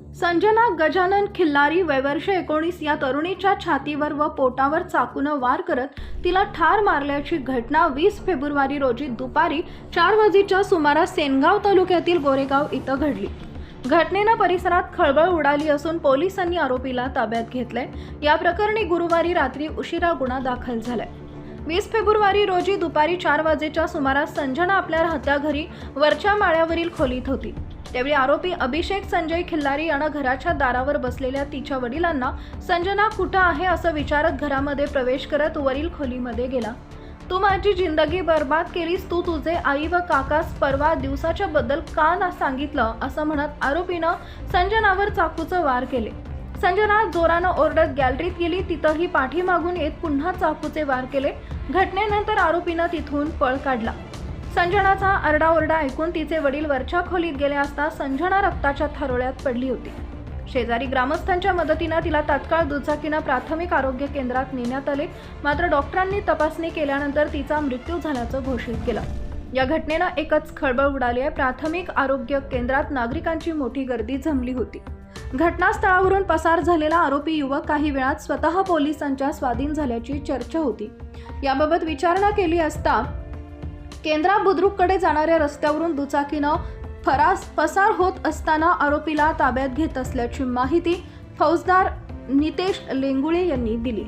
संजना गजानन खिल्लारी वयवर्ष एकोणीस या तरुणीच्या छातीवर व पोटावर चाकूनं वार करत तिला ठार मारल्याची घटना वीस फेब्रुवारी रोजी दुपारी चार वाजेच्या सुमारास सेनगाव तालुक्यातील गोरेगाव इथं घडली. घटनेनं परिसरात खळबळ उडाली असून पोलिसांनी आरोपीला ताब्यात घेतलंय. या प्रकरणी गुरुवारी रात्री उशिरा गुन्हा दाखल झालाय. वीस फेब्रुवारी रोजी दुपारी चार वाजेच्या सुमारास संजना आपल्या राहत्या घरी वरच्या माळ्यावरील खोलीत होती. त्यावेळी आरोपी अभिषेक संजय खिल्लारी यानं घराच्या दारावर बसलेल्या तिच्या वडिलांना संजना कुठं आहे? असं विचारत घरामध्ये प्रवेश करत वरील खोलीमध्ये गेला. तू माझी जिंदगी बर्बाद केलीस. तू तुझे आई व काकास परवा दिवसाच्या बद्दल का ना सांगितलं? असं म्हणत आरोपीनं संजनावर चाकूचं वार केले. संजना जोरानं ओरडत गॅलरीत गेली. तिथंही पाठीमागून येत पुन्हा चाकूचे वार केले. घटनेनंतर आरोपीनं तिथून पळ काढला. संजनाचा आरडाओरडा ऐकून तिचे वडील वरच्या खोलीत गेले असता संजना रक्ताच्या थारोळ्यात पडली होती. शेजारी ग्रामस्थांच्या मदतीनं तिला तात्काळ दुचाकीनं प्राथमिक आरोग्य केंद्रात नेण्यात आले. मात्र डॉक्टरांनी तपासणी केल्यानंतर तिचा मृत्यू झाल्याचं घोषित केलं. या घटनेनं एकच खळबळ उडाली आहे. प्राथमिक आरोग्य केंद्रात नागरिकांची मोठी गर्दी जमली होती. घटनास्थळावरून पसार झालेला आरोपी युवक काही वेळात स्वतः पोलिसांच्या स्वाधीन झाल्याची चर्चा होती. याबाबत विचारणा केली असता केंद्रा बुद्रुककडे जाणाऱ्या रस्त्यावरून दुचाकीनं फरास पसार होत असताना आरोपीला ताब्यात घेत असल्याची माहिती फौजदार नितेश लेंगुळे यांनी दिली.